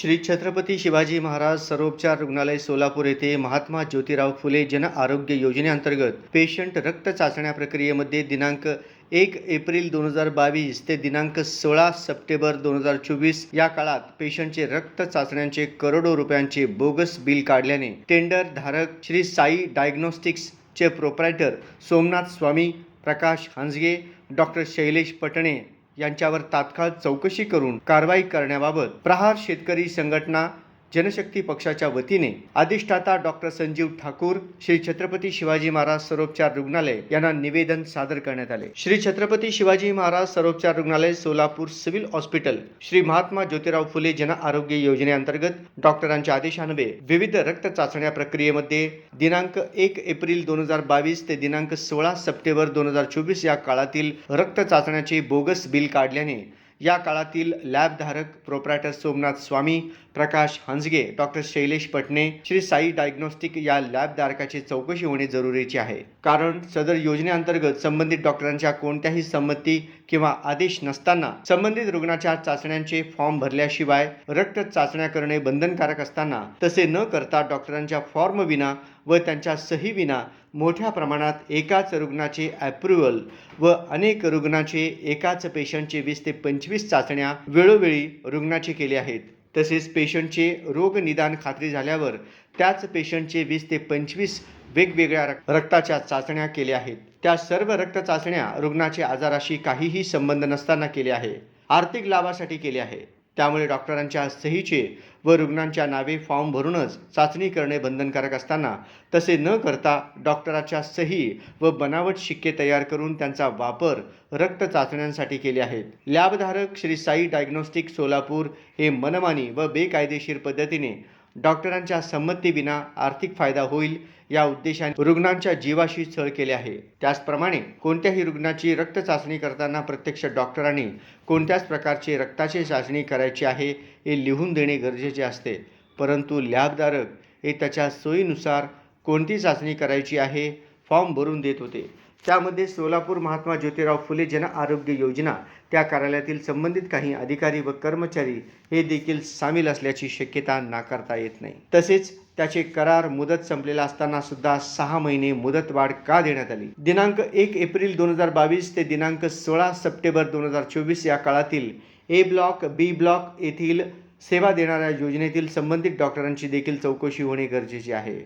श्री छत्रपती शिवाजी महाराज सर्वोपचार रुग्णालय सोलापूर येथे महात्मा ज्योतिराव फुले जन आरोग्य योजनेअंतर्गत पेशंट रक्त चाचण्या प्रक्रियेमध्ये दिनांक एक एप्रिल दोन हजार बावीस ते दिनांक सोळा सप्टेंबर दोन हजार चोवीस या काळात पेशंटचे रक्त चाचण्यांचे करोडो रुपयांचे बोगस बिल काढल्याने टेंडर धारक श्री साई डायग्नोस्टिक्सचे प्रोप्रायटर सोमनाथ स्वामी प्रकाश हांजगे डॉक्टर शैलेश पटणे यांच्यावर तात्काळ चौकशी करून कारवाई करण्याबाबत प्रहार शेतकरी संघटना जनशक्ती पक्षाच्या वतीने अधिष्ठाता डॉक्टर संजीव ठाकूर श्री छत्रपती शिवाजी महाराज सरोपचार रुग्णालय यांना निवेदन सादर करण्यात आले. श्री छत्रपती शिवाजी महाराज सरोपचार रुग्णालय सोलापूर सिव्हिल हॉस्पिटल श्री महात्मा ज्योतिराव फुले जन आरोग्य योजनेअंतर्गत डॉक्टरांच्या आदेशान्वये विविध रक्त चाचण्या प्रक्रियेमध्ये दिनांक एक एप्रिल दोन हजार बावीस ते दिनांक सोळा सप्टेंबर दोन हजार चोवीस या काळातील रक्त चाचण्याचे बोगस बिल काढल्याने या काळातील लॅबधारक proprietor Somnath Swami Prakash Hansage doctor Shailesh Patne Shri Sai diagnostic या लॅबधारकाची चौकशी होणे जरुरीचे आहे. कारण सदर योजनेअंतर्गत संबंधित डॉक्टरांच्या कोणत्याही संमती किंवा आदेश नसताना संबंधित रुग्णाच्या चाचण्यांचे फॉर्म भरल्याशिवाय रक्त चाचण्या करणे बंधनकारक असताना तसे न करता डॉक्टरांच्या फॉर्म विना व त्यांच्या सहीविना मोठ्या प्रमाणात एकाच रुग्णाचे ॲप्रुव्हल व अनेक रुग्णाचे एकाच पेशंटचे वीस ते पंचवीस चाचण्या वेळोवेळी रुग्णाचे केले आहेत. तसेच पेशंटचे रोग निदान खात्री झाल्यावर त्याच पेशंटचे वीस ते पंचवीस वेगवेगळ्या रक्ताच्या चाचण्या केल्या आहेत. त्या सर्व रक्त चाचण्या रुग्णाच्या आजाराशी काहीही संबंध नसताना केले आहे. आर्थिक लाभासाठी केले आहे. त्यामुळे डॉक्टरांच्या सहीचे व रुग्णांच्या नावे फॉर्म भरूनच चाचणी करणे बंधनकारक असताना तसे न करता डॉक्टराच्या सही व बनावट शिक्के तयार करून त्यांचा वापर रक्त चाचण्यांसाठी केले आहेत. लॅबधारक श्री साई डायग्नोस्टिक सोलापूर हे मनमानी व बेकायदेशीर पद्धतीने डॉक्टरांच्या संमतीविना आर्थिक फायदा होईल या उद्देशाने रुग्णांच्या जीवाशी छळ केले आहे. त्याचप्रमाणे कोणत्याही रुग्णाची रक्त चाचणी करताना प्रत्यक्ष डॉक्टरांनी कोणत्याच प्रकारचे रक्ताची चाचणी करायची आहे हे लिहून देणे गरजेचे असते. परंतु लॅबधारक हे त्याच्या सोयीनुसार कोणती चाचणी करायची आहे फॉर्म भरून देत होते. त्यामध्ये सोलापूर महात्मा ज्योतिराव फुले जन आरोग्य योजना त्या कार्यालयातील संबंधित काही अधिकारी व कर्मचारी हे देखील सामील असल्याची शक्यता नाकारता येत नाही. तसेच त्याचे करार मुदत संपलेला असताना सुद्धा सहा महिने मुदतवाढ का देण्यात आली? दिनांक एक एप्रिल दोन हजार बावीस ते दिनांक सोळा सप्टेंबर दोन हजार चोवीस या काळातील ए ब्लॉक बी ब्लॉक येथील सेवा देणाऱ्या योजनेतील संबंधित डॉक्टरांची देखील चौकशी होणे गरजेचे आहे.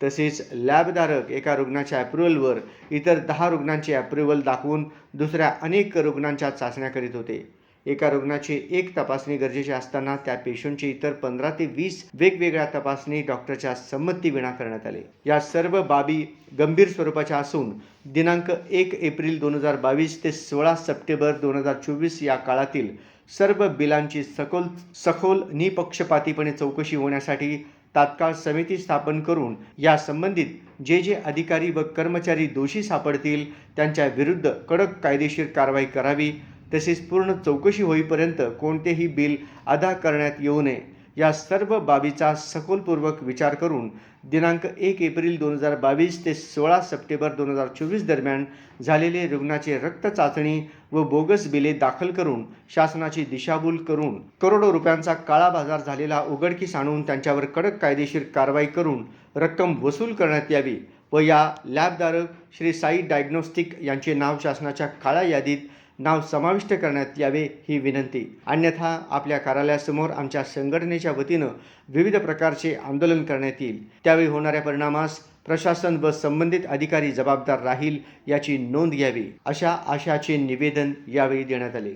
तसेच लॅबधारक एका रुग्णाच्या ॲप्रुव्हलवर इतर दहा रुग्णांचे ॲप्रुव्हल दाखवून दुसऱ्या अनेक रुग्णांच्या चाचण्या करीत होते. एका रुग्णाची एक तपासणी गरजेची असताना त्या पेशंटची इतर पंधरा ते वीस वेगवेगळ्या तपासणी डॉक्टरच्या संमतीविना करण्यात आले. या सर्व बाबी गंभीर स्वरूपाच्या असून दिनांक एक एप्रिल दोन हजार बावीस ते सोळा सप्टेंबर दोन हजार चोवीस या काळातील सर्व बिलांची सखोल सखोल निपक्षपातीपणे चौकशी होण्यासाठी तात्काळ समिती स्थापन करून या संबंधित जे जे अधिकारी व कर्मचारी दोषी सापडतील त्यांच्या विरुद्ध कडक कायदेशीर कारवाई करावी. तसेच पूर्ण चौकशी होईपर्यंत कोणतेही बिल अदा करण्यात येऊ नये. या सर्व बाबीचा सखोलपूर्वक विचार करून दिनांक एक एप्रिल दोन हजार बावीस ते सोळा सप्टेंबर दोन हजार चोवीस दरम्यान झालेले रुग्णाचे रक्त चाचणी व बोगस बिले दाखल करून शासनाची दिशाभूल करून करोडो रुपयांचा काळा बाजार झालेला उघडकीस आणून त्यांच्यावर कडक कायदेशीर कारवाई करून रक्कम वसूल करण्यात यावी व या लॅबधारक श्री साई डायग्नोस्टिक यांचे नाव शासनाच्या काळ्या यादीत नाव समाविष्ट करण्यात यावे ही विनंती. अन्यथा आपल्या कार्यालयासमोर आमच्या संघटनेच्या वतीनं विविध प्रकारचे आंदोलन करण्यात येईल. त्यावेळी होणाऱ्या परिणामास प्रशासन व संबंधित अधिकारी जबाबदार राहील याची नोंद घ्यावी अशा आशाचे निवेदन यावेळी देण्यात आले.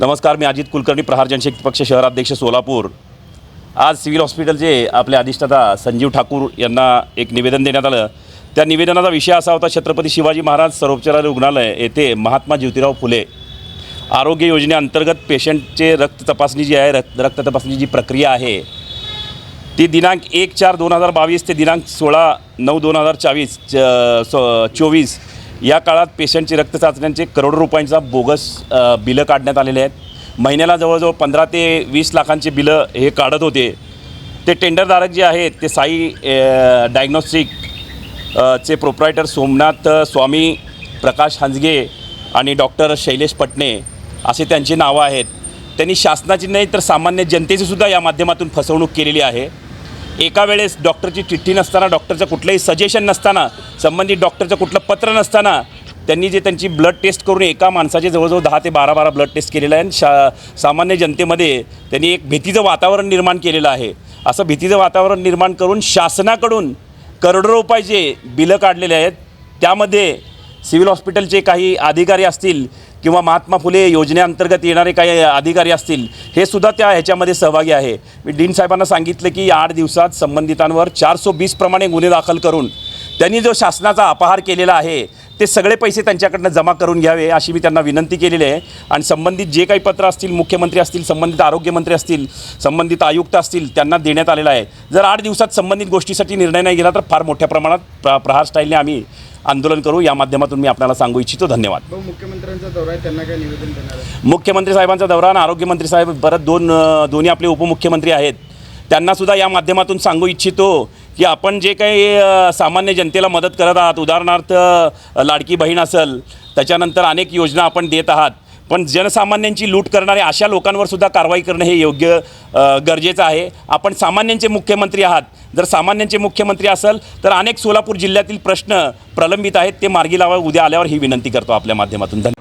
नमस्कार मी अजित कुलकर्णी प्रहार जनशक्ती पक्ष शहराध्यक्ष सोलापूर. आज सिव्हिल हॉस्पिटलचे आपले अधिष्ठाता संजीव ठाकूर यांना एक निवेदन देण्यात आलं. त्या निवेदनाचा विषय असा होता छत्रपती शिवाजी महाराज सर्वोपचार रुग्णालय येथे महात्मा ज्योतिराव फुले आरोग्य योजनेअंतर्गत पेशंटचे रक्त तपासणी जी आहे रक्त रक्त तपासणी जी प्रक्रिया आहे ती दिनांक एक चार दोन हजार बावीस ते दिनांक सोळा नऊ दोन हजार चावीस चोवीस या काळात पेशंटचे रक्त चाचण्यांचे करोडो रुपयांचा बोगस बिलं काढण्यात आलेले आहेत. महिन्याला जवळजवळ पंधरा ते वीस लाखांचे बिलं हे काढत होते. ते टेंडरधारक जे आहेत ते साई डायग्नॉस्टिक चे प्रोप्रायटर सोमनाथ स्वामी प्रकाश हंजगे आणि डॉक्टर शैलेश पटणे असे त्यांची नावं आहेत. त्यांनी शासनाची नाही तर सामान्य जनतेची सुद्धा या माध्यमातून फसवणूक केलेली आहे. एका वेळेस डॉक्टरची चिठ्ठी नसताना डॉक्टरचं कुठलंही सजेशन नसताना संबंधित डॉक्टरचं कुठलं पत्र नसताना त्यांनी जे त्यांची ब्लड टेस्ट करून एका माणसाचे जवळजवळ दहा ते बारा बारा ब्लड टेस्ट केलेलं आहे आणि शा सामान्य जनतेमध्ये त्यांनी एक भीतीचं वातावरण निर्माण केलेलं आहे. असं भीतीचं वातावरण निर्माण करून शासनाकडून करोडो रुपयाचे बिलं काढलेले आहेत. त्यामध्ये सिव्हिल हॉस्पिटलचे काही अधिकारी असतील किंवा महात्मा फुले योजनेअंतर्गत येणारे काही अधिकारी असतील हे सुद्धा त्या ह्याच्यामध्ये सहभागी आहे. मी डीन साहेबांना सांगितलं की आठ दिवसात संबंधितांवर चारशे वीसप्रमाणे गुन्हे दाखल करून त्यांनी जो शासनाचा अपहार केलेला आहे ते सगळे पैसे त्यांच्याकडनं जमा करून घ्यावे अशी मी त्यांना विनंती केलेली आहे. आणि संबंधित जे काही पत्र असतील मुख्यमंत्री असतील संबंधित आरोग्यमंत्री असतील संबंधित आयुक्त असतील त्यांना देण्यात आलेलं आहे. जर आठ दिवसात संबंधित गोष्टीसाठी निर्णय नाही गेला तर फार मोठ्या प्रमाणात प्र प्रहार स्टाईलने आम्ही आंदोलन करू. या माध्यमातून मी आपल्याला सांगू इच्छितो. धन्यवाद. मुख्यमंत्र्यांचा दौरा आहे त्यांना काय निवेदन मुख्यमंत्री साहेबांचा दौरा आणि आरोग्यमंत्री साहेब परत दोन दोन्ही आपले उपमुख्यमंत्री आहेत. त्यांनासुद्धा या माध्यमातून सांगू इच्छितो की आपण जे काही सामान्य जनतेला मदत करत आहात उदाहरणार्थ लाडकी बहीण असेल त्याच्यानंतर अनेक योजना आपण देत आहात पण जनसामान्यांची लूट करणाऱ्या अशा लोकांवर सुद्धा कारवाई करणं हे योग्य गरजेचं आहे. आपण सामान्यांचे मुख्यमंत्री आहात. जर सामान्यांचे मुख्यमंत्री असेल तर अनेक सोलापूर जिल्ह्यातील प्रश्न प्रलंबित आहेत ते मार्गी लावा उद्या आल्यावर ही विनंती करतो आपल्या माध्यमातून. धन्यवाद.